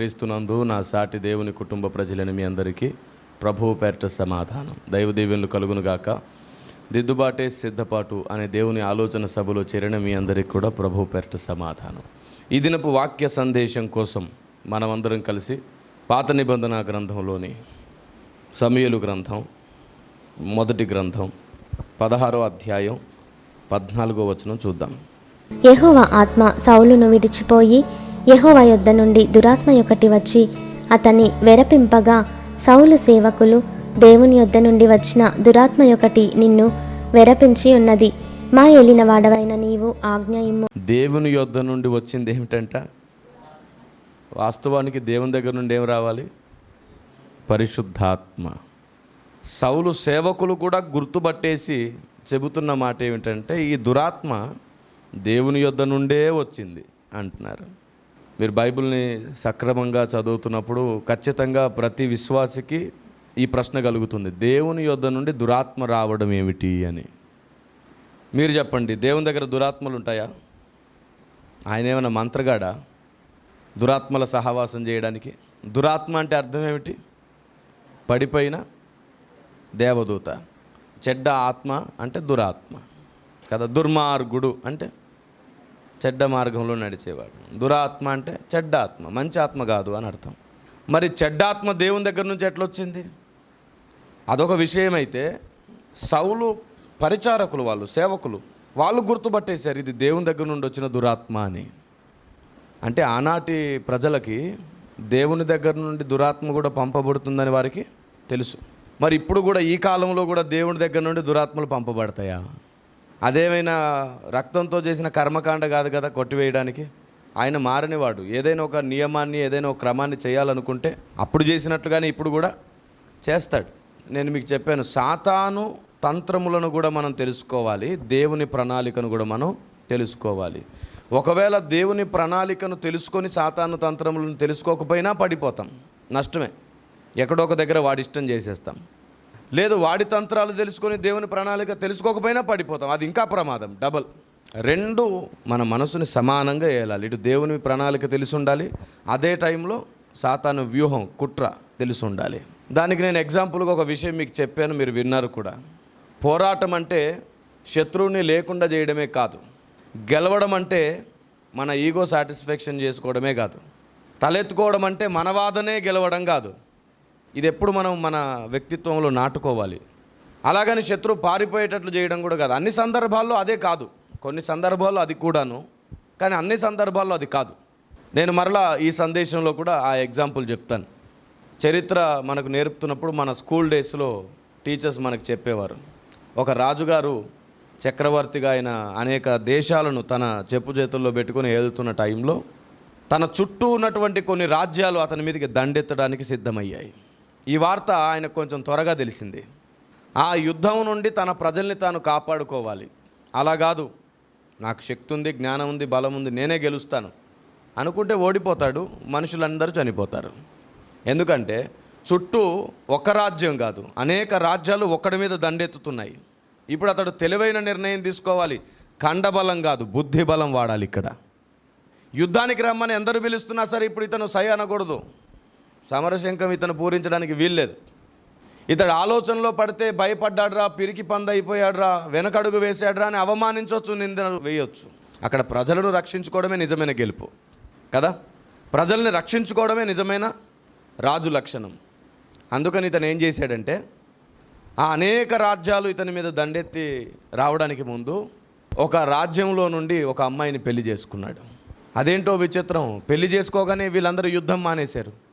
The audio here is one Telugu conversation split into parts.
క్రీస్తునందు నా సాటి దేవుని కుటుంబ ప్రజలని మీ అందరికీ ప్రభువు పేరట సమాధానం. దైవ దీవెనలు కలుగునుగాక దిద్దుబాటే సిద్ధపాటు అనే దేవుని ఆలోచన సభలో చేరిన మీ అందరికీ కూడా ప్రభువు పేరట సమాధానం. ఈ దినపు వాక్య సందేశం కోసం మనమందరం కలిసి పాత నిబంధన గ్రంథంలోని సమయలు గ్రంథం మొదటి గ్రంథం పదహారో అధ్యాయం పద్నాలుగో వచనం చూద్దాం. యెహోవ ఆత్మ సౌలును విడిచిపోయి యహోవ యొద్ద నుండి దురాత్మ ఒకటి వచ్చి అతన్ని వెరపింపగా సౌలు సేవకులు దేవుని యొద్ద నుండి వచ్చిన దురాత్మ ఒకటి నిన్ను వెరపించి ఉన్నది. మా ఏలిన వాడవైన నీవు ఆజ్ఞ ఇమ్ము. దేవుని యొద్ద నుండి వచ్చింది ఏమిటంట? వాస్తవానికి దేవుని దగ్గర నుండి ఏం రావాలి? పరిశుద్ధాత్మ. సౌలు సేవకులు కూడా గుర్తుపట్టేసి చెబుతున్న మాట ఏమిటంటే ఈ దురాత్మ దేవుని యొద్ద నుండే వచ్చింది అంటున్నారు. మీరు బైబిల్ని సక్రమంగా చదువుతున్నప్పుడు ఖచ్చితంగా ప్రతి విశ్వాసికి ఈ ప్రశ్న కలుగుతుంది. దేవుని యొద్ద నుండి దురాత్మ రావడం ఏమిటి అని. మీరు చెప్పండి దేవుని దగ్గర దురాత్మలు ఉంటాయా? ఆయన ఏమైనా మంత్రగాడా? దురాత్మల సహవాసం చేయడానికి. దురాత్మ అంటే అర్థం ఏమిటి? పడిపోయిన దేవదూత. చెడ్డ ఆత్మ అంటే దురాత్మ. కదా దుర్మార్గుడు అంటే చెడ్డ మార్గంలో నడిచేవాడు. దురాత్మ అంటే చెడ్డ ఆత్మ మంచి ఆత్మ కాదు అని అర్థం. మరి చెడ్డ ఆత్మ దేవుని దగ్గర నుంచి ఎట్లొచ్చింది? అదొక విషయం అయితే సౌలు పరిచారకులు వాళ్ళు సేవకులు వాళ్ళు గుర్తుపట్టేశారు ఇది దేవుని దగ్గర నుండి వచ్చిన దురాత్మ అని. అంటే ఆనాటి ప్రజలకి దేవుని దగ్గర నుండి దురాత్మ కూడా పంపబడుతుందని వారికి తెలుసు. మరి ఇప్పుడు కూడా ఈ కాలంలో కూడా దేవుని దగ్గర నుండి దురాత్మలు పంపబడతాయా? అదేమైనా రక్తంతో చేసిన కర్మకాండ కాదు కదా కొట్టివేయడానికి? ఆయన మారనివాడు. ఏదైనా ఒక నియమాన్ని ఏదైనా ఒక క్రమాన్ని చేయాలనుకుంటే అప్పుడు చేసినట్లుగానే ఇప్పుడు కూడా చేస్తాడు. నేను మీకు చెప్పాను సాతాను తంత్రములను కూడా మనం తెలుసుకోవాలి దేవుని ప్రణాళికను కూడా మనం తెలుసుకోవాలి. ఒకవేళ దేవుని ప్రణాళికను తెలుసుకొని సాతాను తంత్రములను తెలుసుకోకపోయినా పడిపోతాం. నష్టమే. ఎక్కడో ఒక దగ్గర వాడి ఇష్టం చేసేస్తాం. లేదు వాడి తంత్రాలు తెలుసుకొని దేవుని ప్రణాళిక తెలుసుకోకపోయినా పడిపోతాం. అది ఇంకా ప్రమాదం. డబల్. రెండు మన మనసుని సమానంగా వేయాలి ఇటు దేవుని ప్రణాళిక తెలిసి ఉండాలి అదే టైంలో సాతాను వ్యూహం కుట్ర తెలిసి ఉండాలి దానికి నేను ఎగ్జాంపుల్గా ఒక విషయం మీకు చెప్పాను మీరు విన్నారు కూడా. పోరాటం అంటే శత్రువుని లేకుండా చేయడమే కాదు. గెలవడం అంటే మన ఈగో సాటిస్ఫాక్షన్ చేసుకోవడమే కాదు. తలెత్తుకోవడం అంటే మన వాదనే గెలవడం కాదు. ఇది ఎప్పుడు మనం మన వ్యక్తిత్వంలో నాటుకోవాలి. అలాగని శత్రువు పారిపోయేటట్లు చేయడం కూడా కాదు. అన్ని సందర్భాల్లో అదే కాదు. కొన్ని సందర్భాల్లో అది కూడాను కానీ అన్ని సందర్భాల్లో అది కాదు. నేను మరలా ఈ సందేశంలో కూడా ఆ ఎగ్జాంపుల్ చెప్తాను. చరిత్ర మనకు నేర్పుతున్నప్పుడు మన స్కూల్ డేస్లో టీచర్స్ మనకు చెప్పేవారు. ఒక రాజుగారు చక్రవర్తిగా ఆయన అనేక దేశాలను తన చెప్పు చేతుల్లో పెట్టుకొని ఏలుతున్న టైంలో తన చుట్టూ ఉన్నటువంటి కొన్ని రాజ్యాలు అతని మీదకి దండెత్తడానికి సిద్ధమయ్యాయి. ఈ వార్త ఆయనకు కొంచెం త్వరగా తెలిసింది. ఆ యుద్ధం నుండి తన ప్రజల్ని తాను కాపాడుకోవాలి. అలా కాదు. నాకు శక్తి ఉంది జ్ఞానం ఉంది బలం ఉంది నేనే గెలుస్తాను. అనుకుంటే ఓడిపోతాడు మనుషులందరూ చనిపోతారు. ఎందుకంటే చుట్టూ ఒక రాజ్యం కాదు అనేక రాజ్యాలు ఒకటి మీద దండెత్తుతున్నాయి. ఇప్పుడు అతడు తెలివైన నిర్ణయం తీసుకోవాలి. కండబలం కాదు బుద్ధి బలం వాడాలి ఇక్కడ. యుద్ధానికి రమ్మని ఎందరు పిలుస్తున్నా సరే ఇప్పుడు ఇతను సై అనకూడదు. సమరశంకం ఇతను పూరించడానికి వీల్లేదు. ఇతడు ఆలోచనలో పడితే భయపడ్డాడ్రా పిరికి పందైపోయాడ్రా వెనకడుగు వేసాడ్రా అని అవమానించవచ్చు నిందన వేయొచ్చు. అక్కడ ప్రజలను రక్షించుకోవడమే నిజమైన గెలుపు. కదా? ప్రజల్ని రక్షించుకోవడమే నిజమైన రాజు లక్షణం. అందుకని ఇతను ఏం చేశాడంటే ఆ అనేక రాజ్యాలు ఇతని మీద దండెత్తి రావడానికి ముందు ఒక రాజ్యంలో నుండి ఒక అమ్మాయిని పెళ్ళి చేసుకున్నాడు. అదేంటో విచిత్రం. పెళ్ళి చేసుకోగానే వీళ్ళందరూ యుద్ధం మానేశారు.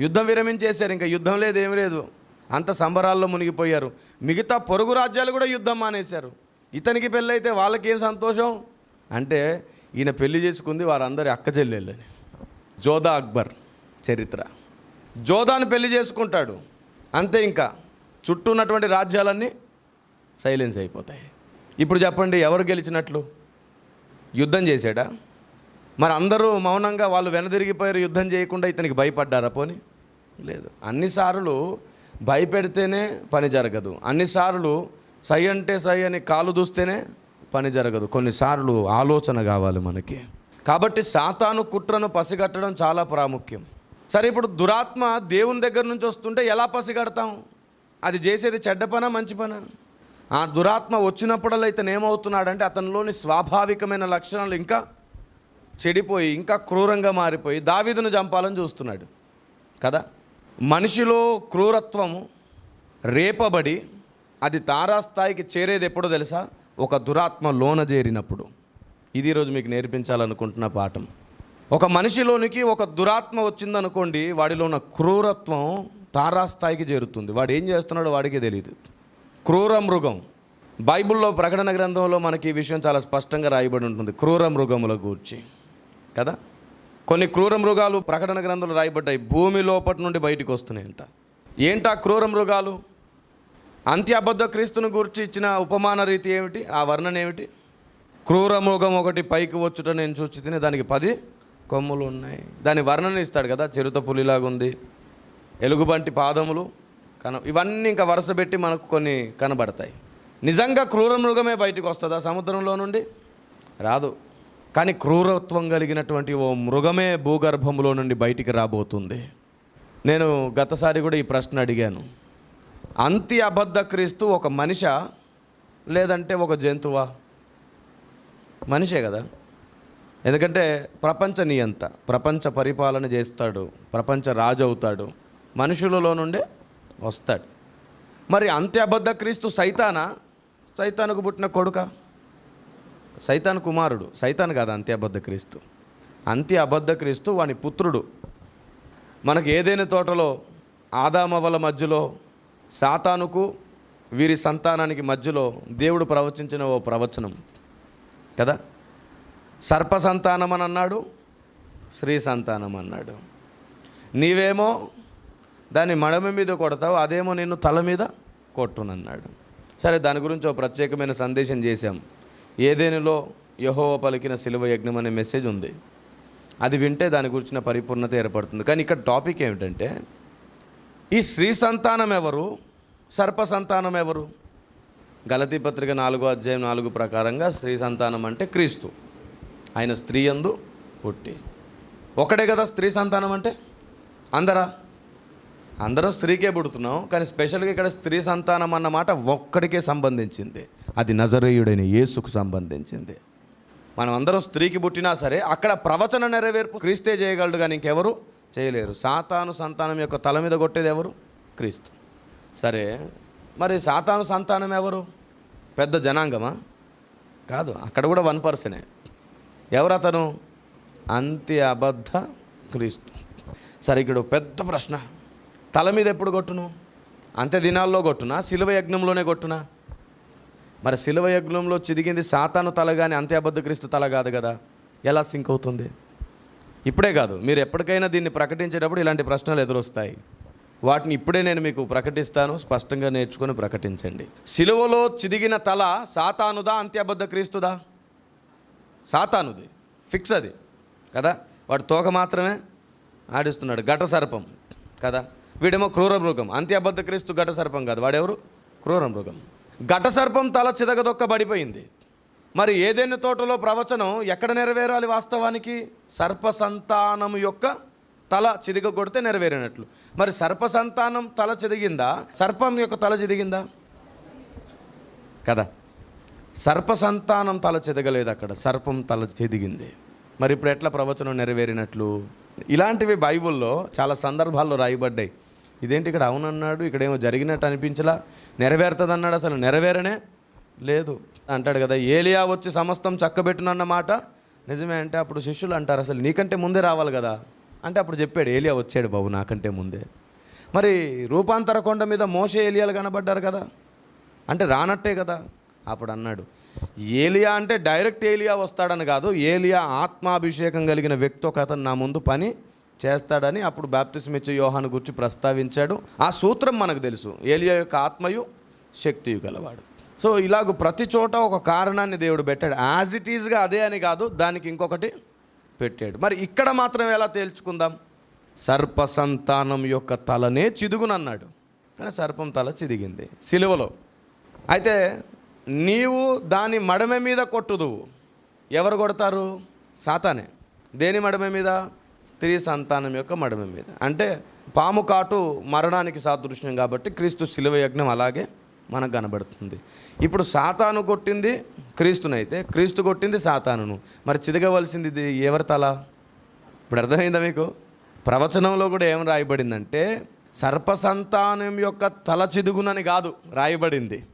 యుద్ధం విరమించేశారు ఇంకా యుద్ధం లేదు ఏం లేదు. అంత సంబరాల్లో మునిగిపోయారు. మిగతా పొరుగు రాజ్యాలు కూడా యుద్ధం మానేశారు. ఇతనికి పెళ్ళైతే వాళ్ళకేం సంతోషం? అంటే ఈయన పెళ్ళి చేసుకుంది వారందరి అక్క చెల్లెళ్ళని. జోధా అక్బర్ చరిత్ర. జోధాను పెళ్ళి చేసుకుంటాడు. అంతే ఇంకా. చుట్టూ ఉన్నటువంటి రాజ్యాలన్నీ సైలెన్స్ అయిపోతాయి. ఇప్పుడు చెప్పండి ఎవరు గెలిచినట్లు? యుద్ధం చేశాడా? మరి అందరూ మౌనంగా వాళ్ళు వెనదిరిగిపోయారు యుద్ధం చేయకుండా ఇతనికి భయపడ్డారా పోని? లేదు. అన్నిసార్లు భయపెడితేనే పని జరగదు. అన్నిసార్లు సై అంటే సై అని కాలు దూస్తేనే పని జరగదు. కొన్నిసార్లు ఆలోచన కావాలి మనకి. కాబట్టి సాతాను కుట్రను పసిగట్టడం చాలా ప్రాముఖ్యం. సరే ఇప్పుడు దురాత్మ దేవుని దగ్గర నుంచి వస్తుంటే ఎలా పసిగడతాం? అది చేసేది చెడ్డ పనా మంచి పనా? ఆ దురాత్మ వచ్చినప్పుడల్లా ఇతను ఏమవుతున్నాడంటే అతనిలోని స్వాభావికమైన లక్షణాలు ఇంకా చెడిపోయి ఇంకా క్రూరంగా మారిపోయి దావీదును చంపాలని చూస్తున్నాడు. కదా? మనిషిలో క్రూరత్వము రేపబడి అది తారాస్థాయికి చేరేది ఎప్పుడో తెలుసా? ఒక దురాత్మ లోన చేరినప్పుడు. ఇది ఈరోజు మీకు నేర్పించాలనుకుంటున్న పాఠం. ఒక మనిషిలోనికి ఒక దురాత్మ వచ్చిందనుకోండి వాడిలో ఉన్న క్రూరత్వం తారాస్థాయికి చేరుతుంది. వాడు ఏం చేస్తున్నాడో వాడికే తెలియదు క్రూర మృగం. బైబిల్లో ప్రకటన గ్రంథంలో మనకి ఈ విషయం చాలా స్పష్టంగా రాయబడి ఉంటుంది. క్రూర మృగముల గూర్చి. కదా? కొన్ని క్రూర మృగాలు ప్రకటన గ్రంథాలు రాయబడ్డాయి. భూమి లోపటి నుండి బయటకు వస్తున్నాయంట. ఏంటా క్రూర మృగాలు? అంత్య అబద్ధ గురించి ఇచ్చిన ఉపమాన రీతి ఏమిటి? ఆ వర్ణన ఏమిటి? క్రూర మృగం ఒకటి పైకి వచ్చుట నేను చూచి తిని దానికి పది కొమ్ములు ఉన్నాయి. దాని వర్ణన ఇస్తాడు కదా? చిరుత పులిలాగా ఉంది. ఎలుగుబంటి పాదములు కన ఇవన్నీ ఇంకా వరుస పెట్టి మనకు కొన్ని కనబడతాయి. నిజంగా క్రూర మృగమే బయటికి వస్తుందా సముద్రంలో నుండి? రాదు. కానీ క్రూరత్వం కలిగినటువంటి ఓ మృగమే భూగర్భంలో నుండి బయటికి రాబోతుంది. నేను గతసారి కూడా ఈ ప్రశ్న అడిగాను. అంతి అబద్ధ క్రీస్తు ఒక మనిష? లేదంటే ఒక జంతువా? మనిషే కదా. ఎందుకంటే ప్రపంచ నియంత ప్రపంచ పరిపాలన చేస్తాడు ప్రపంచ రాజు అవుతాడు మనుషులలో నుండే వస్తాడు. మరి అంత్య అబద్ధ క్రీస్తు సైతానా? సైతానుకు పుట్టిన కొడుక? సైతాన్ కుమారుడు. సైతాన్ కాదు అంత్య అబద్ధ క్రీస్తు. అంత్య అబద్ధ క్రీస్తు వాని పుత్రుడు. మనకు ఏదైనా తోటలో ఆదామవల మధ్యలో సాతానుకు వీరి సంతానానికి మధ్యలో దేవుడు ప్రవచించిన ఓ ప్రవచనం. కదా? సర్ప సంతానం అని అన్నాడు స్త్రీ సంతానం అన్నాడు. నీవేమో దాన్ని మడమ మీద కొడతావు అదేమో నిన్ను తల మీద కొట్టునన్నాడు. సరే దాని గురించి ఒక ప్రత్యేకమైన సందేశం చేశాం. ఏదేనిలో యహోవ పలికిన సిలువ యజ్ఞం అనే మెసేజ్ ఉంది. అది వింటే దాని గురించిన పరిపూర్ణత ఏర్పడుతుంది. కానీ ఇక్కడ టాపిక్ ఏమిటంటే ఈ స్త్రీ సంతానం ఎవరు? సర్ప సంతానం ఎవరు? గలతీ పత్రిక నాలుగో అధ్యాయం నాలుగు ప్రకారంగా స్త్రీ సంతానం అంటే క్రీస్తు. ఆయన స్త్రీ యందు పుట్టి. ఒకటే కదా స్త్రీ సంతానం అంటే? అందరా? అందరం స్త్రీకే పుడుతున్నాం కానీ స్పెషల్గా ఇక్కడ స్త్రీ సంతానం అన్న మాట ఒక్కడికే సంబంధించింది. అది నజరేయుడైన యేసుకు సంబంధించింది. మనం అందరం స్త్రీకి పుట్టినా సరే అక్కడ ప్రవచన నెరవేర్పు క్రీస్తే చేయగలడు కానీ ఇంకెవరు చేయలేరు. సాతాను సంతానం యొక్క తల మీద కొట్టేది ఎవరు? క్రీస్తు. సరే మరి సాతాను సంతానం ఎవరు? పెద్ద జనాంగమా? కాదు అక్కడ కూడా వన్ పర్సనే. ఎవరు అతను అంత్య అబద్ధ క్రీస్తు. సరే ఇక్కడ పెద్ద ప్రశ్న. తల మీద ఎప్పుడు కొట్టును? అంత్య దినాల్లో కొట్టునా? శిలువ యజ్ఞంలోనే కొట్టునా? మరి శిలువ యజ్ఞంలో చిదిగింది సాతాను తల కానీ అంత్య అబద్ధ క్రీస్తు తల కాదు కదా. ఎలా సింక్ అవుతుంది? ఇప్పుడే కాదు. మీరు ఎప్పటికైనా దీన్ని ప్రకటించేటప్పుడు ఇలాంటి ప్రశ్నలు ఎదురొస్తాయి. వాటిని ఇప్పుడే నేను మీకు ప్రకటిస్తాను. స్పష్టంగా నేర్చుకొని ప్రకటించండి. సిలువలో చిదిగిన తల సాతానుదా అంత్యబద్ధ క్రీస్తుదా? సాతానుది. ఫిక్స్ అది. కదా? వాడు తోక మాత్రమే ఆడిస్తున్నాడు. ఘట సర్పం కదా? వీడేమో క్రూర మృగం. అంత్యబద్ధ క్రీస్తు ఘట సర్పం కాదు. వాడెవరు? క్రూర మృగం. ఘట సర్పం తల చిదగదొక్కబడిపోయింది మరి ఏదైనా తోటలో ప్రవచనం ఎక్కడ నెరవేరాలి వాస్తవానికి? సర్ప సంతానం యొక్క తల చిదిగ కొడితే నెరవేరినట్లు. మరి సర్ప సంతానం తల చిదిగిందా? సర్పం యొక్క తల చిదిగిందా? కదా. సర్ప సంతానం తల చెదగలేదు అక్కడ. సర్పం తల చెదిగింది. మరి ఇప్పుడు ఎట్లా ప్రవచనం నెరవేరినట్లు? ఇలాంటివి బైబిల్లో చాలా సందర్భాల్లో రాయబడ్డాయి. ఇదేంటి ఇక్కడ అవునన్నాడు? ఇక్కడేమో జరిగినట్టు అనిపించలా? నెరవేరుతుంది అన్నాడు అసలు? నెరవేరనే లేదు. అంటాడు కదా ఏలియా వచ్చి సమస్తం చక్కబెట్టునన్న మాట నిజమే అంటే అప్పుడు శిష్యులు అంటారు అసలు నీకంటే ముందే రావాలి కదా? అంటే అప్పుడు చెప్పాడు ఏలియా వచ్చాడు బాబు నాకంటే ముందే. మరి రూపాంతర కొండ మీద మోసే ఏలియాలు కనబడ్డారు కదా? అంటే రానట్టే కదా? అప్పుడు అన్నాడు ఏలియా అంటే డైరెక్ట్ ఏలియా వస్తాడని కాదు ఏలియా ఆత్మాభిషేకం కలిగిన వ్యక్తి ఒక అతను నా ముందు పని చేస్తాడని అప్పుడు బాప్తిస్మ ఇచ్చే యోహాను గురించి ప్రస్తావించాడు. ఆ సూత్రం మనకు తెలుసు. ఏలియా యొక్క ఆత్మయు శక్తియు గలవాడు. సో ఇలాగ ప్రతి చోట ఒక కారణాన్ని దేవుడు పెట్టాడు. యాజ్ ఇట్ ఈజ్గా అదే అని కాదు దానికి ఇంకొకటి పెట్టాడు. మరి ఇక్కడ మాత్రం ఎలా తేల్చుకుందాం? సర్ప సంతానం యొక్క తలనే చిదుగునన్నాడు. కానీ సర్పం తల చిదిగింది. సిలువలో. అయితే నీవు దాని మడమ మీద కొట్టుదువు. ఎవరు కొడతారు? సాతానే. దేని మడమ మీద? స్త్రీ సంతానం యొక్క మడమ మీద. అంటే పాము కాటు మరణానికి సాదృశ్యం కాబట్టి క్రీస్తు శిలువ యజ్ఞం అలాగే మనకు కనబడుతుంది. ఇప్పుడు సాతాను కొట్టింది క్రీస్తునైతే క్రీస్తు కొట్టింది సాతానును. మరి చిదగవలసింది ఇది ఎవరి తల? ఇప్పుడు అర్థమైందా మీకు? ప్రవచనంలో కూడా ఏం రాయబడిందంటే సర్పసంతానం యొక్క తల చిదుగునని కాదు రాయబడింది.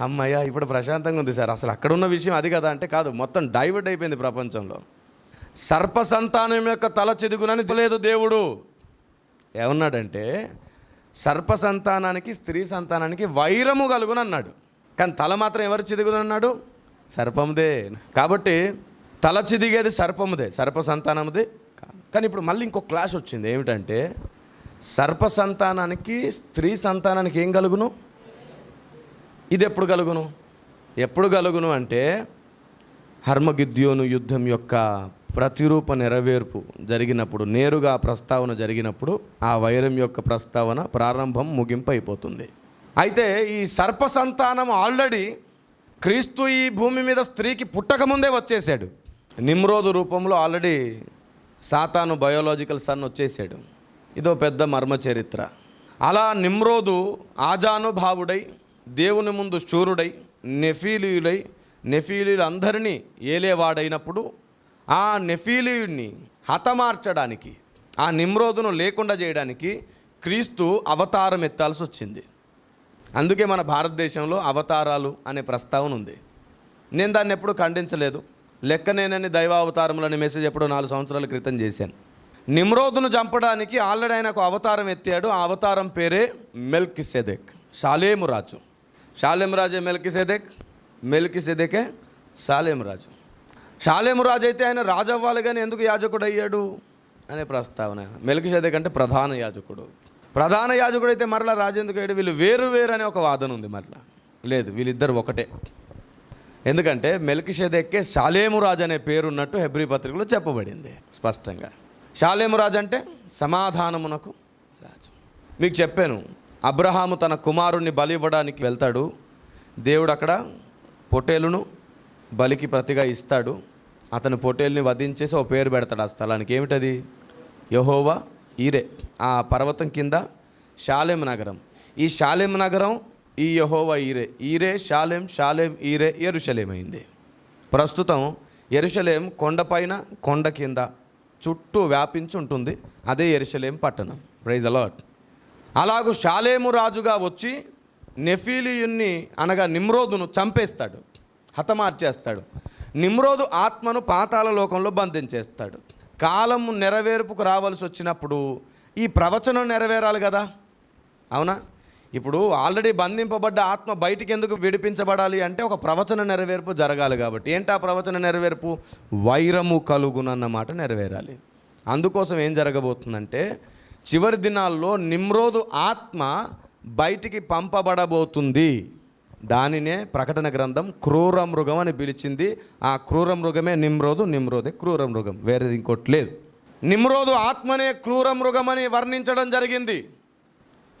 అమ్మయ్య ఇప్పుడు ప్రశాంతంగా ఉంది సార్. అసలు అక్కడ ఉన్న విషయం అది కదా అంటే కాదు మొత్తం డైవర్ట్ అయిపోయింది ప్రపంచంలో. సర్ప సంతానం యొక్క తల చిదుగునని తెలియదు దేవుడు. ఏమన్నాడంటే సర్ప సంతానానికి స్త్రీ సంతానానికి వైరము కలుగును అన్నాడు కానీ తల మాత్రం ఎవరు చిదుగునన్నాడు? సర్పముదే. కాబట్టి తల చిదిగేది సర్పముదే సర్ప సంతానముదే కానీ ఇప్పుడు మళ్ళీ ఇంకో క్లాష్ వచ్చింది ఏమిటంటే సర్ప సంతానానికి స్త్రీ సంతానానికి ఏం కలుగును? ఇది ఎప్పుడు కలుగును? ఎప్పుడు కలుగును అంటే హర్మగిద్యోను యుద్ధం యొక్క ప్రతిరూప నెరవేర్పు జరిగినప్పుడు నేరుగా ప్రస్తావన జరిగినప్పుడు ఆ వైరం యొక్క ప్రస్తావన ప్రారంభం ముగింపు అయిపోతుంది అయితే ఈ సర్ప సంతానం ఆల్రెడీ క్రీస్తు ఈ భూమి మీద స్త్రీకి పుట్టకముందే వచ్చేసాడు. నిమ్రోదు రూపంలో ఆల్రెడీ సాతాను బయోలాజికల్ సన్ వచ్చేసాడు. ఇదో పెద్ద మర్మ చరిత్ర. అలా నిమ్రోదు ఆజానుభావుడై దేవుని ముందు శూరుడై నెఫీలీయులై నెఫీలీలందరినీ ఏలేవాడైనప్పుడు ఆ నెఫీలీయుడిని హతమార్చడానికి ఆ నిమ్రోదును లేకుండా చేయడానికి క్రీస్తు అవతారం ఎత్తాల్సి వచ్చింది. అందుకే మన భారతదేశంలో అవతారాలు అనే ప్రస్తావన ఉంది. నేను దాన్ని ఎప్పుడు ఖండించలేదు. లెక్కనేనని దైవావతారములని మెసేజ్ ఎప్పుడో నాలుగు సంవత్సరాల క్రితం చేశాను. నిమ్రోదును చంపడానికి ఆల్రెడీ ఆయన ఒక అవతారం ఎత్తాడు. ఆ అవతారం పేరే మెల్కి సెదెక్ షాలేము రాజు. షాలేం రాజే మెల్కి సెదెక్ మెల్కి సెదెకే షాలేము రాజు. షాలేము రాజు అయితే ఆయన రాజు అవ్వాలి కానీ ఎందుకు యాజకుడు అయ్యాడు అనే ప్రస్తావన. మెల్కి సెదెక్ అంటే ప్రధాన యాజకుడు. ప్రధాన యాజకుడు అయితే మరలా రాజేందుకు అయ్యాడు. వీళ్ళు వేరు వేరు అనే ఒక వాదన ఉంది మరలా. లేదు వీళ్ళిద్దరు ఒకటే. ఎందుకంటే మెల్కిషెదెక్కే షాలేము రాజు అనే పేరున్నట్టు హెబ్రి పత్రికలో చెప్పబడింది స్పష్టంగా. షాలేము రాజు అంటే సమాధానమునకు రాజు. మీకు చెప్పాను అబ్రహాము తన కుమారుణ్ణి బలి ఇవ్వడానికి వెళ్తాడు. దేవుడు అక్కడ పొటేలును బలికి ప్రతిగా ఇస్తాడు. అతను పొటేల్ని వధించేసి ఒక పేరు పెడతాడు ఆ స్థలానికి. ఏమిటది? యహోవా ఈరే. ఆ పర్వతం కింద షాలేం నగరం. ఈ షాలేం నగరం ఈ యహోవా ఈరే. ఈరే షాలేం షాలేం ఈరే ఎరుషలేం అయింది ప్రస్తుతం ఎరుషలేం కొండపైన కొండ కింద చుట్టూ వ్యాపించి ఉంటుంది. అదే ఎరుషలేం పట్టణం. ప్రైజ్ అలాట్ అలాగూ షాలేము రాజుగా వచ్చి నెఫీలియున్ని అనగా నిమ్రోదును చంపేస్తాడు. హతమార్చేస్తాడు. నిమ్రోదు ఆత్మను పాతాల లోకంలో బంధించేస్తాడు. కాలం నెరవేర్పుకు రావాల్సి వచ్చినప్పుడు ఈ ప్రవచనం నెరవేరాలి కదా? అవునా? ఇప్పుడు ఆల్రెడీ బంధింపబడ్డ ఆత్మ బయటికి ఎందుకు విడిపించబడాలి అంటే ఒక ప్రవచన నెరవేర్పు జరగాలి కాబట్టి. ఏంటి ఆ ప్రవచన నెరవేర్పు? వైరము కలుగునన్నమాట నెరవేరాలి. అందుకోసం ఏం జరగబోతుందంటే చివరి దినాల్లో నిమ్రోదు ఆత్మ బయటికి పంపబడబోతుంది. దానినే ప్రకటన గ్రంథం క్రూర మృగం అని పిలిచింది. ఆ క్రూర మృగమే నిమ్రోదు నిమ్రోదే క్రూర మృగం వేరేది ఇంకోటి లేదు. నిమ్రోదు ఆత్మనే క్రూర మృగమని వర్ణించడం జరిగింది.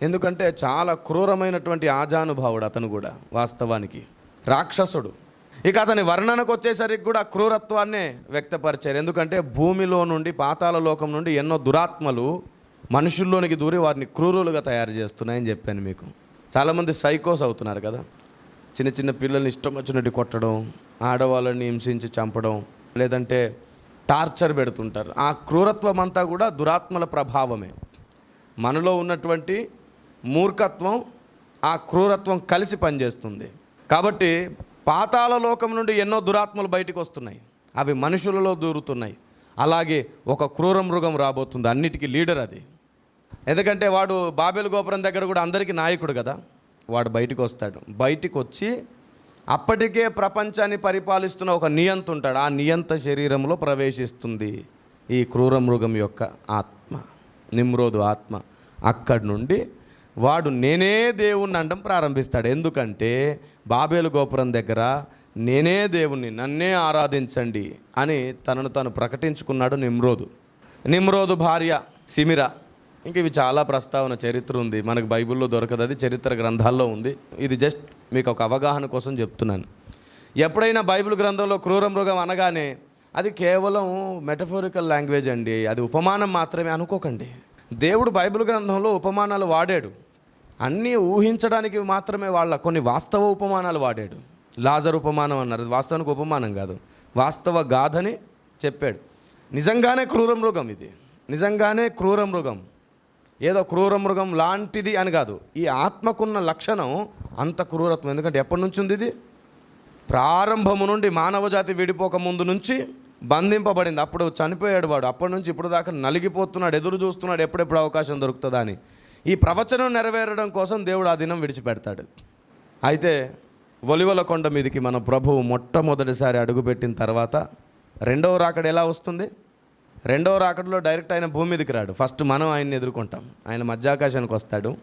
ఎందుకంటే చాలా క్రూరమైనటువంటి ఆజానుభావుడు అతను కూడా వాస్తవానికి. రాక్షసుడు. ఇక అతని వర్ణనకు వచ్చేసరికి కూడా క్రూరత్వాన్నే వ్యక్తపరిచారు. ఎందుకంటే భూమిలో నుండి పాతాల లోకం నుండి ఎన్నో దురాత్మలు మనుషుల్లోనికి దూరి వారిని క్రూరులుగా తయారు చేస్తున్నాయని చెప్పాను మీకు. చాలామంది సైకోస్ అవుతున్నారు కదా. చిన్న చిన్న పిల్లల్ని ఇష్టం వచ్చినట్టు కొట్టడం ఆడవాళ్ళని హింసించి చంపడం లేదంటే టార్చర్ పెడుతుంటారు. ఆ క్రూరత్వం అంతా కూడా దురాత్మల ప్రభావమే. మనలో ఉన్నటువంటి మూర్ఖత్వం ఆ క్రూరత్వం కలిసి పనిచేస్తుంది. కాబట్టి పాతాల లోకం నుండి ఎన్నో దురాత్మలు బయటకు వస్తున్నాయి. అవి మనుషులలో దూరుతున్నాయి. అలాగే ఒక క్రూర మృగం రాబోతుంది. అన్నిటికీ లీడర్ అది. ఎందుకంటే వాడు బాబేలు గోపురం దగ్గర కూడా అందరికీ నాయకుడు కదా. వాడు బయటకు వస్తాడు బయటకు వచ్చి అప్పటికే ప్రపంచాన్ని పరిపాలిస్తున్న ఒక నియంత ఉంటాడు. ఆ నియంత శరీరంలో ప్రవేశిస్తుంది ఈ క్రూర మృగం యొక్క ఆత్మ నిమ్రోదు ఆత్మ. అక్కడి నుండి వాడు నేనే దేవుణ్ణి అనడం ప్రారంభిస్తాడు. ఎందుకంటే బాబేలు గోపురం దగ్గర నేనే దేవుణ్ణి నన్నే ఆరాధించండి అని తనను తాను ప్రకటించుకున్నాడు నిమ్రోదు. నిమ్రోదు భార్య సిమిర. ఇంక ఇవి చాలా ప్రస్తావన చరిత్ర ఉంది. మనకు బైబిల్లో దొరకదు. అది చరిత్ర గ్రంథాల్లో ఉంది. ఇది జస్ట్ మీకు ఒక అవగాహన కోసం చెప్తున్నాను. ఎప్పుడైనా బైబిల్ గ్రంథంలో క్రూర మృగం అనగానే అది కేవలం మెటఫోరికల్ లాంగ్వేజ్ అండి. అది ఉపమానం మాత్రమే అనుకోకండి. దేవుడు బైబిల్ గ్రంథంలో ఉపమానాలు వాడాడు. అన్నీ ఊహించడానికి మాత్రమే వాళ్ళ కొన్ని వాస్తవ ఉపమానాలు వాడాడు. లాజర్ ఉపమానం అన్నారు. అది వాస్తవానికి ఉపమానం కాదు. వాస్తవ గాథని చెప్పాడు. నిజంగానే క్రూర మృగం ఇది. నిజంగానే క్రూర మృగం. ఏదో క్రూర మృగం లాంటిది అని కాదు. ఈ ఆత్మకున్న లక్షణం అంత క్రూరత్వం. ఎందుకంటే ఎప్పటి నుంచి ఉంది ఇది? ప్రారంభము నుండి మానవ జాతి విడిపోక ముందు నుంచి బంధింపబడింది. అప్పుడు చనిపోయాడు వాడు. అప్పటి నుంచి ఇప్పుడు దాకా నలిగిపోతున్నాడు ఎదురు చూస్తున్నాడు ఎప్పుడెప్పుడు అవకాశం దొరుకుతుందా అని. ఈ ప్రవచనం నెరవేరడం కోసం దేవుడు ఆ దినం విడిచిపెడతాడు. అయితే ఒలివల కొండ మీదకి మన ప్రభువు మొట్టమొదటిసారి అడుగుపెట్టిన తర్వాత రెండవ రాకడ ఎలా వస్తుంది? రెండవ రాకడలో డైరెక్ట్ ఆయన భూమి మీదకి రాడు. ఫస్ట్ మనం ఆయన్ని ఎదుర్కొంటాం. ఆయన మధ్యాకాశానికి వస్తాడు.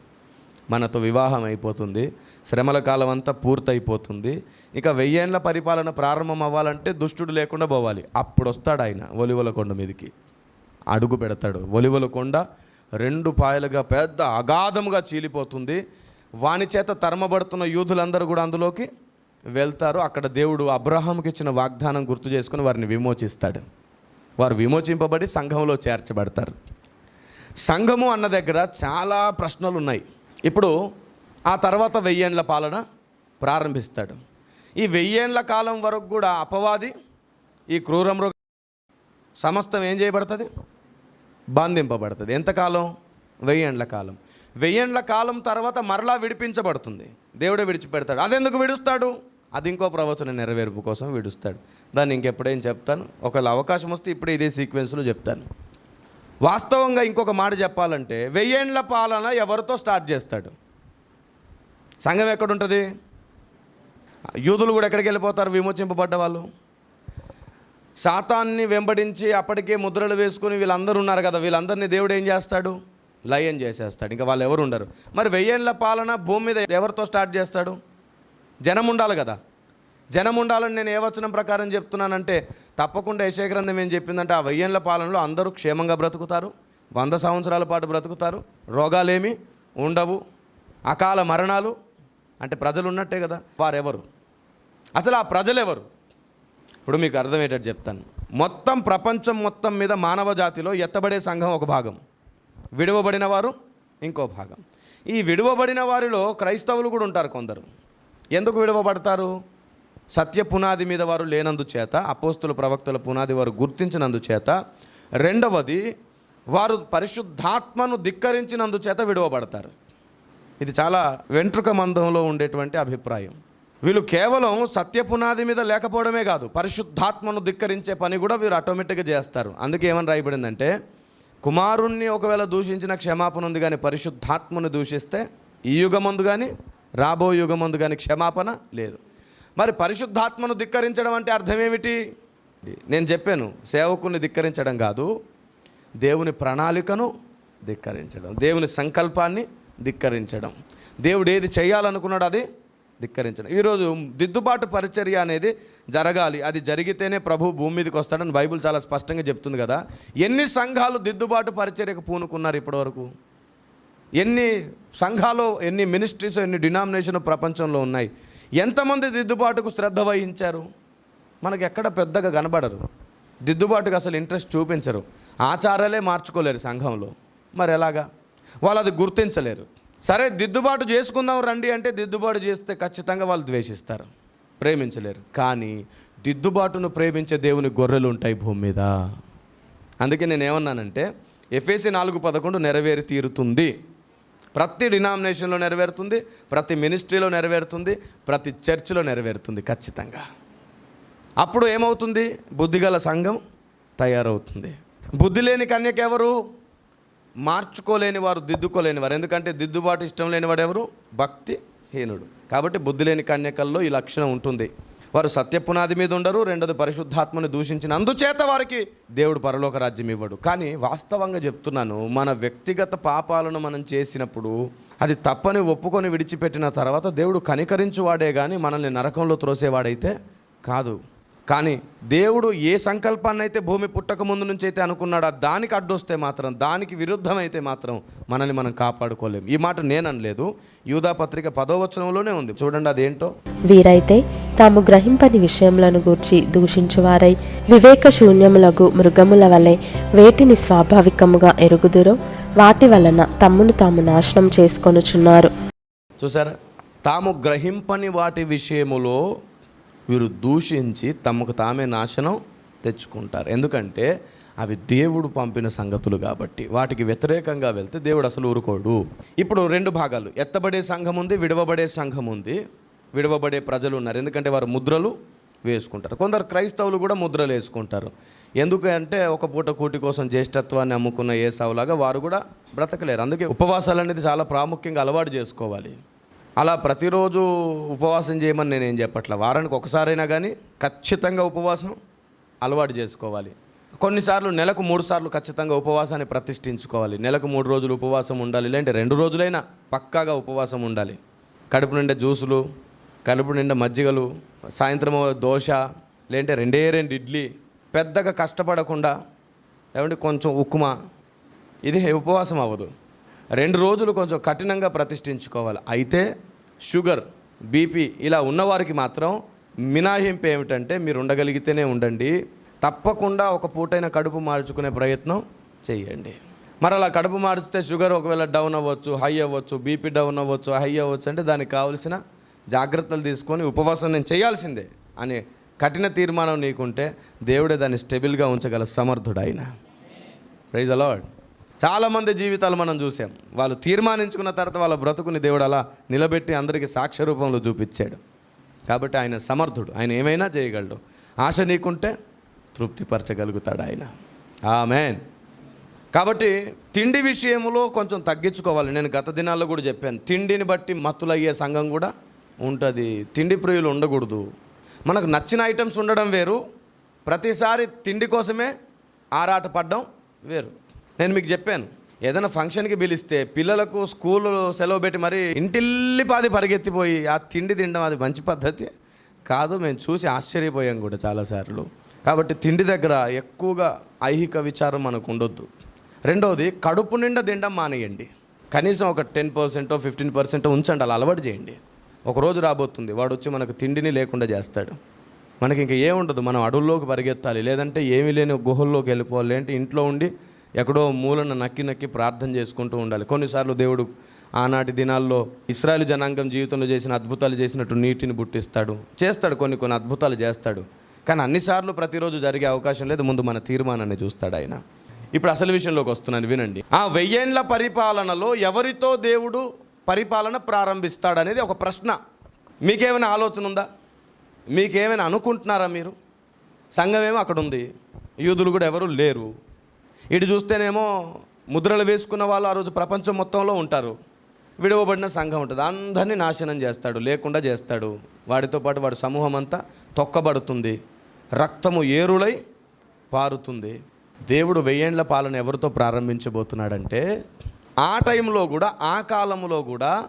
మనతో వివాహం అయిపోతుంది. శ్రమల కాలం అంతా పూర్తయిపోతుంది. ఇక వెయ్యేండ్ల పరిపాలన ప్రారంభం అవ్వాలంటే దుష్టుడు లేకుండా పోవాలి. అప్పుడు వస్తాడు ఆయన ఒలివల కొండ మీదకి. అడుగు పెడతాడు. ఒలివల కొండ రెండు పాయలుగా పెద్ద అగాధముగా చీలిపోతుంది. వాని చేత తరమబడుతున్న యూదులందరూ కూడా అందులోకి వెళ్తారు. అక్కడ దేవుడు అబ్రహాంకి ఇచ్చిన వాగ్దానం గుర్తు చేసుకుని వారిని విమోచిస్తాడు. వారు విమోచింపబడి సంఘంలో చేర్చబడతారు. సంఘము అన్న దగ్గర చాలా ప్రశ్నలు ఉన్నాయి ఇప్పుడు ఆ తర్వాత వెయ్యేండ్ల పాలన ప్రారంభిస్తాడు. ఈ వెయ్యేండ్ల కాలం వరకు కూడా అపవాది ఈ క్రూరమృగ సమస్తం ఏం చేయబడుతుంది? బంధింపబడుతుంది. ఎంతకాలం వెయ్యేండ్ల కాలం. వెయ్యేండ్ల కాలం తర్వాత మరలా విడిపించబడుతుంది. దేవుడే విడిచిపెడతాడు. అదెందుకు విడుస్తాడు? అది ఇంకో ప్రవచన నెరవేర్పు కోసం విడుస్తాడు. దాన్ని ఇంకెప్పుడేం చెప్తాను? ఒకవేళ అవకాశం వస్తే ఇప్పుడే ఇదే సీక్వెన్స్లో చెప్తాను. వాస్తవంగా ఇంకొక మాట చెప్పాలంటే వెయ్యేండ్ల పాలన ఎవరితో స్టార్ట్ చేస్తాడు? సంఘం ఎక్కడుంటుంది? యూదులు కూడా ఎక్కడికి వెళ్ళిపోతారు విమోచింపబడ్డ వాళ్ళు? శాతాన్ని వెంబడించి అప్పటికే ముద్రలు వేసుకుని వీళ్ళందరూ ఉన్నారు కదా వీళ్ళందరినీ దేవుడు ఏం చేస్తాడు? లయం చేసేస్తాడు. ఇంకా వాళ్ళు ఎవరు ఉండరు. మరి వెయ్యేళ్ళ పాలన భూమి మీద ఎవరితో స్టార్ట్ చేస్తాడు? జనం ఉండాలి కదా. జనం ఉండాలని నేను ఏ వచనం ప్రకారం చెప్తున్నానంటే తప్పకుండా యశే గ్రంథం ఏం చెప్పిందంటే ఆ వెయ్యేళ్ళ పాలనలో అందరూ క్షేమంగా బ్రతుకుతారు వంద సంవత్సరాల పాటు బ్రతుకుతారు రోగాలేమి ఉండవు అకాల మరణాలు అంటే ప్రజలు ఉన్నట్టే కదా వారెవరు? అసలు ఆ ప్రజలు ఎవరు ఇప్పుడు మీకు అర్థమయ్యేటట్టు చెప్తాను. మొత్తం ప్రపంచం మొత్తం మీద మానవ జాతిలో ఎత్తబడే సంఘం ఒక భాగం. విడవబడిన వారు ఇంకో భాగం. ఈ విడువబడిన వారిలో క్రైస్తవులు కూడా ఉంటారు కొందరు. ఎందుకు విడవబడతారు? సత్య పునాది మీద వారు లేనందు చేత అపోస్తుల ప్రవక్తల పునాది వారు గుర్తించినందుచేత. రెండవది వారు పరిశుద్ధాత్మను ధిక్కరించినందు చేత ఇది చాలా వెంట్రుక మందంలో ఉండేటువంటి అభిప్రాయం. వీళ్ళు కేవలం సత్య పునాది మీద లేకపోవడమే కాదు పరిశుద్ధాత్మను ధిక్కరించే పని కూడా వీరు ఆటోమేటిక్గా చేస్తారు. అందుకే ఏమని రాయబడిందంటే కుమారుణ్ణి ఒకవేళ దూషించిన క్షమాపణ ఉంది కానీ పరిశుద్ధాత్మను దూషిస్తే ఈ యుగమందు కానీ రాబో యుగమందు కానీ క్షమాపణ లేదు. మరి పరిశుద్ధాత్మను ధిక్కరించడం అంటే అర్థం ఏమిటి? నేను చెప్పాను సేవకుని ధిక్కరించడం కాదు దేవుని ప్రణాళికను ధిక్కరించడం దేవుని సంకల్పాన్ని ధిక్కరించడం. దేవుడు ఏది చేయాలనుకున్నాడు అది ధిక్కరించడం. ఈరోజు దిద్దుబాటు పరిచర్య అనేది జరగాలి. అది జరిగితేనే ప్రభు భూమి మీదకి వస్తాడని బైబిల్ చాలా స్పష్టంగా చెప్తుంది కదా. ఎన్ని సంఘాలు దిద్దుబాటు పరిచర్యకు పూనుకున్నారు ఇప్పటివరకు? ఎన్ని సంఘాలు ఎన్ని మినిస్ట్రీస్ ఎన్ని డినామినేషన్ ప్రపంచంలో ఉన్నాయి? ఎంతమంది దిద్దుబాటుకు శ్రద్ధ వహించారు? మనకి ఎక్కడ పెద్దగా కనబడరు. దిద్దుబాటుకు అసలు ఇంట్రెస్ట్ చూపించరు. ఆచారాలే మార్చుకోలేరు సంఘంలో. మరి ఎలాగా? వాళ్ళు అది గుర్తించలేరు. సరే దిద్దుబాటు చేసుకుందాం రండి అంటే దిద్దుబాటు చేస్తే ఖచ్చితంగా వాళ్ళు ద్వేషిస్తారు. ప్రేమించలేరు. కానీ దిద్దుబాటును ప్రేమించే దేవుని గొర్రెలు ఉంటాయి భూమి మీద. అందుకే నేను ఏమన్నానంటే నాలుగు పదకొండు నెరవేరి తీరుతుంది. ప్రతి డినామినేషన్లో నెరవేరుతుంది ప్రతి మినిస్ట్రీలో నెరవేరుతుంది ప్రతి చర్చిలో నెరవేరుతుంది ఖచ్చితంగా. అప్పుడు ఏమవుతుంది? బుద్ధిగల సంఘం తయారవుతుంది. బుద్ధి లేని కన్యక ఎవరు? మార్చుకోలేని వారు దిద్దుకోలేని వారు. ఎందుకంటే దిద్దుబాటు ఇష్టం లేని వాడు ఎవరు? భక్తి హీనుడు కాబట్టి బుద్ధి లేని కన్యకల్లో ఈ లక్షణం ఉంటుంది. వారు సత్యపునాది మీద ఉండరు రెండోది పరిశుద్ధాత్మని దూషించిన అందుచేత వారికి దేవుడు పరలోక రాజ్యం ఇవ్వడు. కానీ వాస్తవంగా చెప్తున్నాను మన వ్యక్తిగత పాపాలను మనం చేసినప్పుడు అది తప్పని ఒప్పుకొని విడిచిపెట్టిన తర్వాత దేవుడు కనికరించువాడే కానీ మనల్ని నరకంలో త్రోసేవాడైతే కాదు. కానీ దేవుడు ఏ సంకల్పాన్ని అయితే భూమి పుట్టక ముందు నుంచి అయితే అనుకున్నాడో దానికి అడ్డొస్తే మాత్రం దానికి విరుద్ధమైతే మాత్రం మనల్ని మనం కాపాడుకోలేం ఈ మాట నేను అనలేదు యూదా పత్రిక పదో వచనంలోనే ఉంది. చూడండి అదేంటో. వీరైతే తాము గ్రహింపని విషయములను గూర్చి దూషించువారై వివేక శూన్యములకు మృగముల వలె వేటిని స్వాభావికముగా ఎరుగుదురో వాటి వలన తమ్మును తాము నాశనం చేసుకొనుచున్నారు. చూసారా? తాము గ్రహింపని వాటి విషయములో వీరు దూషించి తమకు తామే నాశనం తెచ్చుకుంటారు. ఎందుకంటే అవి దేవుడు పంపిన సంగతులు కాబట్టి. వాటికి వ్యతిరేకంగా వెళ్తే దేవుడు అసలు ఊరుకోడు. ఇప్పుడు రెండు భాగాలు. ఎత్తబడే సంఘం ఉంది విడవబడే సంఘం ఉంది. విడవబడే ప్రజలు ఉన్నారు. ఎందుకంటే వారు ముద్రలు వేసుకుంటారు. కొందరు క్రైస్తవులు కూడా ముద్రలు వేసుకుంటారు. ఎందుకంటే ఒక పూట కూటి కోసం జ్యేష్ఠత్వాన్ని అమ్ముకున్న ఏ వారు కూడా బ్రతకలేరు. అందుకే ఉపవాసాలు అనేది చాలా ప్రాముఖ్యంగా అలవాటు చేసుకోవాలి. అలా ప్రతిరోజు ఉపవాసం చేయమని నేనేం చెప్పట్ల? వారానికి ఒకసారైనా కానీ ఖచ్చితంగా ఉపవాసం అలవాటు చేసుకోవాలి. కొన్నిసార్లు నెలకు మూడు సార్లు ఖచ్చితంగా ఉపవాసాన్ని ప్రతిష్ఠించుకోవాలి. నెలకు మూడు రోజులు ఉపవాసం ఉండాలి. లేదంటే రెండు రోజులైనా పక్కాగా ఉపవాసం ఉండాలి. కడుపు నిండా జ్యూసులు కడుపు నిండా మజ్జిగలు సాయంత్రం దోశ లేదంటే రెండే రెండు ఇడ్లీ పెద్దగా కష్టపడకుండా ఏమంటే కొంచెం ఉక్కుమా ఇది ఉపవాసం అవ్వదు. రెండు రోజులు కొంచెం కఠినంగా ప్రతిష్ఠించుకోవాలి. అయితే షుగర్ బీపీ ఇలా ఉన్నవారికి మాత్రం మినాయింపు ఏమిటంటే మీరు ఉండగలిగితేనే ఉండండి. తప్పకుండా ఒక పూటైన కడుపు మార్చుకునే ప్రయత్నం చేయండి. మరి అలా కడుపు మార్చితే షుగర్ ఒకవేళ డౌన్ అవ్వచ్చు హై అవ్వచ్చు బీపీ డౌన్ అవ్వచ్చు హై అవ్వచ్చు అంటే దానికి కావలసిన జాగ్రత్తలు తీసుకొని ఉపవాసం నేను చేయాల్సిందే అనే కఠిన తీర్మానం నీకుంటే దేవుడే దాన్ని స్టెబిల్గా ఉంచగల సమర్థుడు ఆయన ప్రైజ్ అలాడ్ చాలామంది జీవితాలు మనం చూసాం. వాళ్ళు తీర్మానించుకున్న తర్వాత వాళ్ళ బ్రతుకుని దేవుడు అలా నిలబెట్టి అందరికీ సాక్ష్య రూపంలో చూపించాడు. కాబట్టి ఆయన సమర్థుడు. ఆయన ఏమైనా చేయగలడు. ఆశ నీకుంటే తృప్తిపరచగలుగుతాడు ఆయన. ఆమెన్. కాబట్టి తిండి విషయంలో కొంచెం తగ్గించుకోవాలి. నేను గత దినాల్లో కూడా చెప్పాను. తిండిని బట్టి మత్తులయ్యే సంఘం కూడా ఉంటుంది. తిండి ప్రియులు ఉండకూడదు. మనకు నచ్చిన ఐటమ్స్ ఉండడం వేరు. ప్రతిసారి తిండి కోసమే ఆరాట పడడం వేరు. నేను మీకు చెప్పాను ఏదైనా ఫంక్షన్కి పిలిస్తే పిల్లలకు స్కూల్ సెలవు పెట్టి మరి ఇంటిల్లిపాది పరిగెత్తిపోయి ఆ తిండి తినడం అది మంచి పద్ధతి కాదు మేము చూసి ఆశ్చర్యపోయాం కూడా చాలాసార్లు కాబట్టి తిండి దగ్గర ఎక్కువగా ఐహిక విచారం మనకు ఉండొద్దు. రెండవది కడుపు నిండా తినడం మానేయండి. కనీసం ఒక టెన్ పర్సెంటో ఫిఫ్టీన్ పర్సెంటో ఉంచండి అలా అలవాటు చేయండి. ఒక రోజు రాబోతుంది వాడు వచ్చి మనకు తిండిని లేకుండా చేస్తాడు. మనకి ఇంకా ఏముండదు మనం అడవుల్లోకి పరిగెత్తాలి లేదంటే ఏమీ లేని గుహల్లోకి వెళ్ళిపోవాలి లేదంటే ఇంట్లో ఉండి ఎక్కడో మూలన నక్కి నక్కి ప్రార్థన చేసుకుంటూ ఉండాలి. కొన్నిసార్లు దేవుడు ఆనాటి దినాల్లో ఇస్రాయల్ జనాంగం జీవితంలో చేసిన అద్భుతాలు చేసినట్టు నీటిని పుట్టిస్తాడు చేస్తాడు కొన్ని కొన్ని అద్భుతాలు చేస్తాడు. కానీ అన్నిసార్లు ప్రతిరోజు జరిగే అవకాశం లేదు. ముందు మన తీర్మానాన్ని చూస్తాడు ఆయన. ఇప్పుడు అసలు విషయంలోకి వస్తున్నాను వినండి. ఆ వెయ్యేండ్ల పరిపాలనలో ఎవరితో దేవుడు పరిపాలన ప్రారంభిస్తాడనేది ఒక ప్రశ్న. మీకేమైనా ఆలోచన ఉందా? మీకేమైనా అనుకుంటున్నారా మీరు? సంఘమేమో అక్కడ ఉంది. యూదులు కూడా ఎవరు లేరు. ఇటు చూస్తేనేమో ముద్రలు వేసుకున్న వాళ్ళు ఆ రోజు ప్రపంచం మొత్తంలో ఉంటారు. విడవబడిన సంఘం ఉంటుంది. అందరినీ నాశనం చేస్తాడు లేకుండా చేస్తాడు. వాడితో పాటు వాడి సమూహం అంతా తొక్కబడుతుంది. రక్తము ఏరులై పారుతుంది. దేవుడు వెయ్యేండ్ల పాలన ఎవరితో ప్రారంభించబోతున్నాడంటే ఆ టైంలో కూడా ఆ కాలంలో కూడా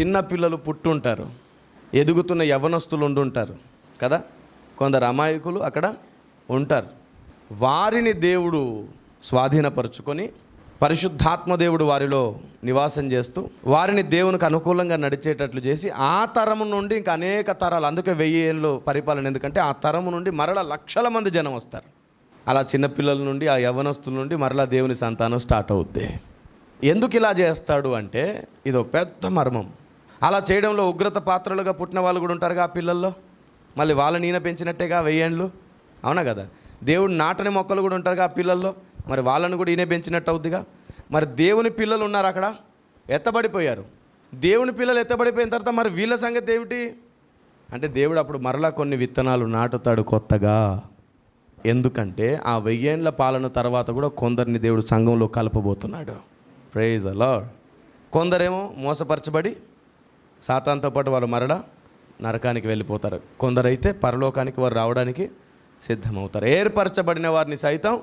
చిన్నపిల్లలు పుట్టుంటారు. ఎదుగుతున్న యవనస్తులు ఉండుంటారు. కదా? కొందరు అమాయకులు అక్కడ ఉంటారు. వారిని దేవుడు స్వాధీనపరుచుకొని పరిశుద్ధాత్మ దేవుడు వారిలో నివాసం చేస్తూ వారిని దేవునికి అనుకూలంగా నడిచేటట్లు చేసి ఆ తరము నుండి ఇంకా అనేక తరాలు అందుకే వెయ్యి ఏళ్ళు పరిపాలన. ఎందుకంటే ఆ తరము నుండి మరల లక్షల మంది జనం వస్తారు. అలా చిన్నపిల్లల నుండి ఆ యవనస్తుల నుండి మరలా దేవుని సంతానం స్టార్ట్ అవుద్ది. ఎందుకు ఇలా చేస్తాడు అంటే ఇది ఒక పెద్ద మర్మం. అలా చేయడంలో ఉగ్రత పాత్రలుగా పుట్టిన వాళ్ళు కూడా ఉంటారుగా ఆ పిల్లల్లో? మళ్ళీ వాళ్ళని ఈయన పెంచినట్టేగా వెయ్యేండ్లు అవునా కదా? దేవుడు నాటని మొక్కలు కూడా ఉంటారుగా ఆ పిల్లల్లో. మరి వాళ్ళని కూడా ఈయనే పెంచినట్టు అవుద్దిగా. మరి దేవుని పిల్లలు ఉన్నారు అక్కడ ఎత్తబడిపోయారు. దేవుని పిల్లలు ఎత్తబడిపోయిన తర్వాత మరి వీళ్ళ సంగతి ఏమిటి? అంటే దేవుడు అప్పుడు మరలా కొన్ని విత్తనాలు నాటుతాడు కొత్తగా. ఎందుకంటే ఆ వెయ్యేండ్ల పాలన తర్వాత కూడా కొందరిని దేవుడు సంఘంలో కలపబోతున్నాడు. ప్రైజ్ అలా కొందరేమో మోసపరచబడి సాతాంతో పాటు వారు మరల నరకానికి వెళ్ళిపోతారు. కొందరైతే పరలోకానికి వారు రావడానికి సిద్ధమవుతారు. ఏర్పరచబడిన వారిని సైతం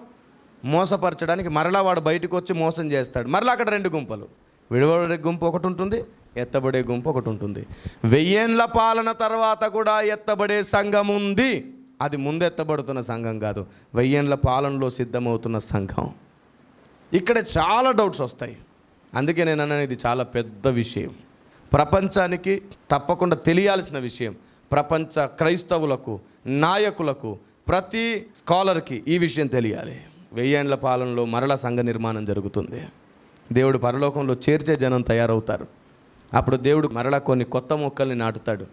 మోసపరచడానికి మరలా వాడు బయటకు వచ్చి మోసం చేస్తాడు. మరలా అక్కడ రెండు గుంపలు. విడవబడే గుంపు ఒకటి ఉంటుంది ఎత్తబడే గుంపు ఒకటి ఉంటుంది. వెయ్యేండ్ల పాలన తర్వాత కూడా ఎత్తబడే సంఘం ఉంది. అది ముందెత్తబడుతున్న సంఘం కాదు వెయ్యేండ్ల పాలనలో సిద్ధమవుతున్న సంఘం. ఇక్కడ చాలా డౌట్స్ వస్తాయి. అందుకే నేను అన్నాను ఇది చాలా పెద్ద విషయం. ప్రపంచానికి తప్పకుండా తెలియాల్సిన విషయం. ప్రపంచ క్రైస్తవులకు నాయకులకు ప్రతి స్కాలర్కి ఈ విషయం తెలియాలి. వెయ్యేండ్ల పాలనలో మరల సంఘ నిర్మాణం జరుగుతుంది. దేవుడు పరలోకంలో చేర్చే జనం తయారవుతారు. అప్పుడు దేవుడు మరలా కొన్ని కొత్త మొక్కల్ని నాటుతాడు.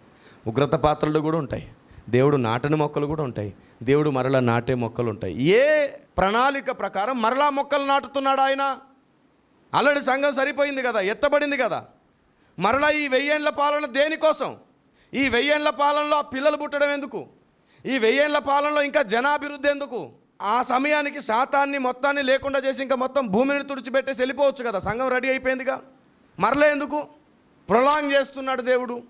ఉగ్రత పాత్రలు కూడా ఉంటాయి. దేవుడు నాటని మొక్కలు కూడా ఉంటాయి. దేవుడు మరలా నాటే మొక్కలు ఉంటాయి. ఏ ప్రణాళిక ప్రకారం మరలా మొక్కలు నాటుతున్నాడు ఆయన? అల్లడి సంఘం సరిపోయింది కదా ఎత్తబడింది కదా. మరలా ఈ వెయ్యేండ్ల పాలన దేనికోసం? ఈ వెయ్యేండ్ల పాలనలో ఆ పిల్లలు పుట్టడం ఎందుకు? ఈ వెయ్యేళ్ళ పాలనలో ఇంకా జనాభివృద్ధి ఎందుకు? ఆ సమయానికి శాతాన్ని మొత్తాన్ని లేకుండా చేసి ఇంకా మొత్తం భూమిని తుడిచిపెట్టేసి వెళ్ళిపోవచ్చు కదా. సంఘం రెడీ అయిపోయిందిగా. మరలే ఎందుకు? ప్రొలాంగ్ చేస్తున్నాడు దేవుడు.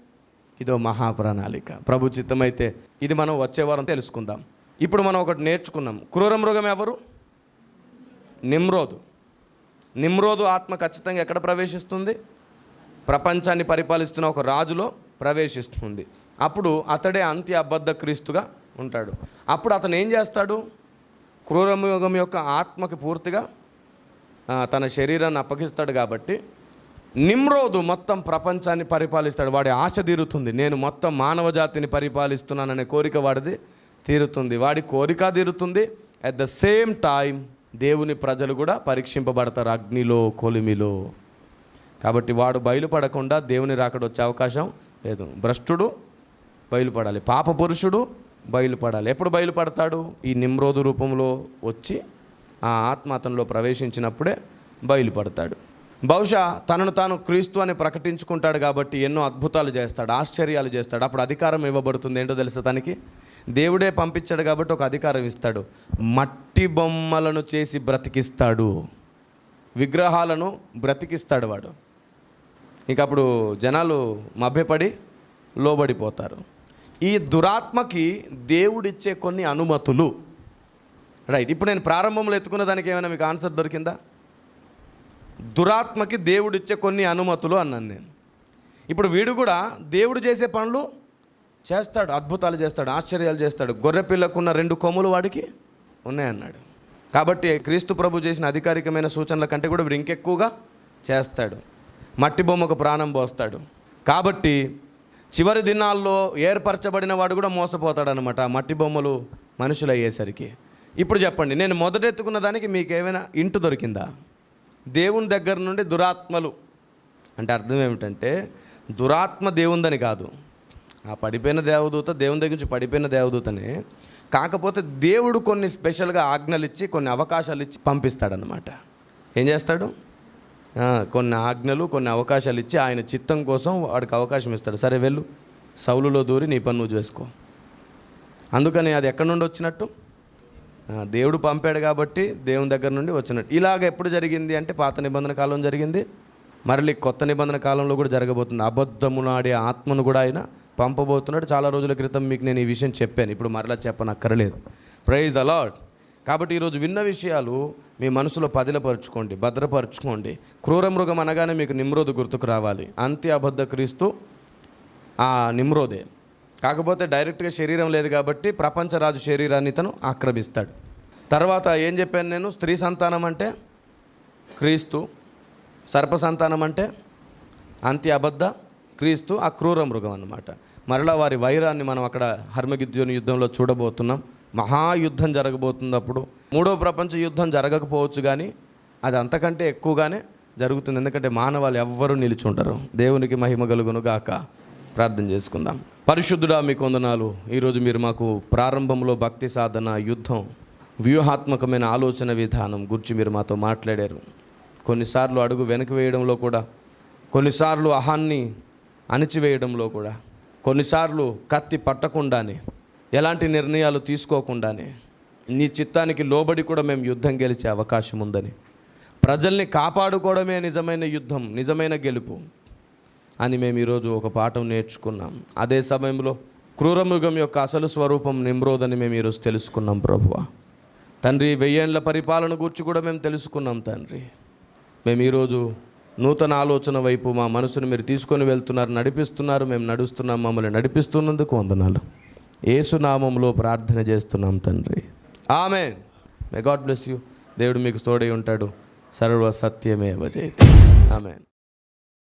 ఇదో మహాప్రణాళిక. ప్రభు చిత్తమైతే ఇది మనం వచ్చే వారం తెలుసుకుందాం. ఇప్పుడు మనం ఒకటి నేర్చుకున్నాం. క్రూర మృగం ఎవరు? నిమ్రోదు. నిమ్రోదు ఆత్మ ఖచ్చితంగా ఎక్కడ ప్రవేశిస్తుంది? ప్రపంచాన్ని పరిపాలిస్తున్న ఒక రాజులో ప్రవేశిస్తుంది. అప్పుడు అతడే అంత్య అబద్ధ క్రీస్తుగా ఉంటాడు. అప్పుడు అతను ఏం చేస్తాడు? క్రూరమృగం యొక్క ఆత్మకి పూర్తిగా తన శరీరాన్ని అప్పగిస్తాడు కాబట్టి నిమ్రోదు మొత్తం ప్రపంచాన్ని పరిపాలిస్తాడు. వాడి ఆశ తీరుతుంది. నేను మొత్తం మానవ జాతిని పరిపాలిస్తున్నాననే కోరిక వాడిది తీరుతుంది. వాడి కోరిక తీరుతుంది. అట్ ద సేమ్ టైం దేవుని ప్రజలు కూడా పరీక్షింపబడతారు అగ్నిలో కొలిమిలో. కాబట్టి వాడు బయలుపడకుండా దేవుని రాకడొచ్చే అవకాశం లేదు. భ్రష్టుడు బయలుపడాలి. పాప పురుషుడు బయలుపడాలి. ఎప్పుడు బయలుపడతాడు? ఈ నిమ్రోధు రూపంలో వచ్చి ఆ ఆత్మ అతనిలో ప్రవేశించినప్పుడే బయలుపడతాడు. బహుశా తనను తాను క్రీస్తు అని ప్రకటించుకుంటాడు కాబట్టి ఎన్నో అద్భుతాలు చేస్తాడు ఆశ్చర్యాలు చేస్తాడు. అప్పుడు అధికారం ఇవ్వబడుతుంది. ఏంటో తెలుసు తనకి? దేవుడే పంపించాడు కాబట్టి ఒక అధికారం ఇస్తాడు. మట్టి బొమ్మలను చేసి బ్రతికిస్తాడు. విగ్రహాలను బ్రతికిస్తాడు వాడు. ఇక అప్పుడు జనాలు మభ్యపడి లోబడిపోతారు. ఈ దురాత్మకి దేవుడిచ్చే కొన్ని అనుమతులు. రైట్ ఇప్పుడు నేను ప్రారంభంలో ఎత్తుకున్న దానికి ఏమైనా మీకు ఆన్సర్ దొరికిందా? దురాత్మకి దేవుడిచ్చే కొన్ని అనుమతులు అన్నాను నేను. ఇప్పుడు వీడు కూడా దేవుడు చేసే పనులు చేస్తాడు అద్భుతాలు చేస్తాడు ఆశ్చర్యాలు చేస్తాడు. గొర్రె పిల్లకున్న రెండు కొమ్ములు వాడికి ఉన్నాయన్నాడు. కాబట్టి క్రీస్తు ప్రభు చేసిన అధికారికమైన సూచనల కంటే కూడా వీడు ఇంకెక్కువగా చేస్తాడు. మట్టి బొమ్మకు ప్రాణం పోస్తాడు. కాబట్టి చివరి దినాల్లో ఏర్పరచబడిన వాడు కూడా మోసపోతాడనమాట మట్టి బొమ్మలు మనుషులు అయ్యేసరికి ఇప్పుడు చెప్పండి నేను మొదటెత్తుకున్న దానికి మీకు ఏమైనా ఇంటు దొరికిందా? దేవుని దగ్గర నుండి దురాత్మలు. అంటే అర్థం ఏమిటంటే దురాత్మ దేవుందని కాదు. ఆ పడిపోయిన దేవదూత దేవుని దగ్గర నుంచి పడిపోయిన దేవదూతనే. కాకపోతే దేవుడు కొన్ని స్పెషల్గా ఆజ్ఞలు ఇచ్చి కొన్ని అవకాశాలు ఇచ్చి పంపిస్తాడనమాట ఏం చేస్తాడు? కొన్ని ఆజ్ఞలు కొన్ని అవకాశాలు ఇచ్చి ఆయన చిత్తం కోసం వాడికి అవకాశం ఇస్తాడు. సరే వెళ్ళు. సౌలులో దూరి నీ పని నువ్వు చేసుకో. అందుకని అది ఎక్కడి నుండి వచ్చినట్టు? దేవుడు పంపాడు కాబట్టి దేవుని దగ్గర నుండి వచ్చినట్టు. ఇలాగ ఎప్పుడు జరిగింది అంటే పాత నిబంధన కాలం జరిగింది. మరలి కొత్త నిబంధన కాలంలో కూడా జరగబోతుంది. అబద్ధమునాడే ఆత్మను కూడా ఆయన పంపబోతున్నాడు. చాలా రోజుల క్రితం మీకు నేను ఈ విషయం చెప్పాను. ఇప్పుడు మరలా చెప్పనక్కర్లేదు. ప్రైజ్ అలాడ్ కాబట్టి ఈరోజు విన్న విషయాలు మీ మనసులో పదిలపరుచుకోండి భద్రపరుచుకోండి. క్రూర మృగం అనగానే మీకు నిమ్రోదు గుర్తుకు రావాలి. అంత్య అబద్ధ క్రీస్తు ఆ నిమ్రోదే. కాకపోతే డైరెక్ట్గా శరీరం లేదు కాబట్టి ప్రపంచరాజు శరీరాన్ని తను ఆక్రమిస్తాడు. తర్వాత ఏం చెప్పాను నేను? స్త్రీ సంతానం అంటే క్రీస్తు సర్ప సంతానం అంటే అంత్య అబద్ధ క్రీస్తు ఆ క్రూర మృగం అన్నమాట. మరలా వారి వైరాన్ని మనం అక్కడ హర్మగిద్యోని యుద్ధంలో చూడబోతున్నాం. మహాయుద్ధం జరగబోతుంది అప్పుడు మూడో ప్రపంచ యుద్ధం జరగకపోవచ్చు కానీ అది అంతకంటే ఎక్కువగానే జరుగుతుంది. ఎందుకంటే మానవాళ్ళు ఎవ్వరూ నిలిచి ఉంటారు దేవునికి మహిమ కలుగును గాక. ప్రార్థన చేసుకుందాం. పరిశుద్ధుడా మీకు వందనాలు ఈరోజు మీరు మాకు ప్రారంభంలో భక్తి సాధన యుద్ధం వ్యూహాత్మకమైన ఆలోచన విధానం గురించి మీరు మాతో మాట్లాడారు. కొన్నిసార్లు అడుగు వెనక్కి వేయడంలో కూడా కొన్నిసార్లు అహాన్ని అణిచివేయడంలో కూడా కొన్నిసార్లు కత్తి పట్టకుండానే ఎలాంటి నిర్ణయాలు తీసుకోకుండానే నీ చిత్తానికి లోబడి కూడా మేము యుద్ధం గెలిచే అవకాశం ఉందని. ప్రజల్ని కాపాడుకోవడమే నిజమైన యుద్ధం నిజమైన గెలుపు అని మేము ఈరోజు ఒక పాఠం నేర్చుకున్నాం. అదే సమయంలో క్రూరమృగం యొక్క అసలు స్వరూపం నిమ్రోదని మేము ఈరోజు తెలుసుకున్నాం ప్రభువ. తండ్రి వెయ్యేండ్ల పరిపాలన గురించి కూడా మేము తెలుసుకున్నాం తండ్రి. మేము ఈరోజు నూతన ఆలోచన వైపు మా మనసును మీరు తీసుకొని వెళ్తున్నారు నడిపిస్తున్నారు మేము నడుస్తున్నాం మమ్మల్ని నడిపిస్తున్నందుకు వందనాలు. ఏసునామంలో ప్రార్థన చేస్తున్నాం తండ్రి. ఆమె మే గాడ్ బ్లెస్ యూ దేవుడు మీకు తోడై ఉంటాడు. సర్వ సత్యమే జయతే ఆమెన్.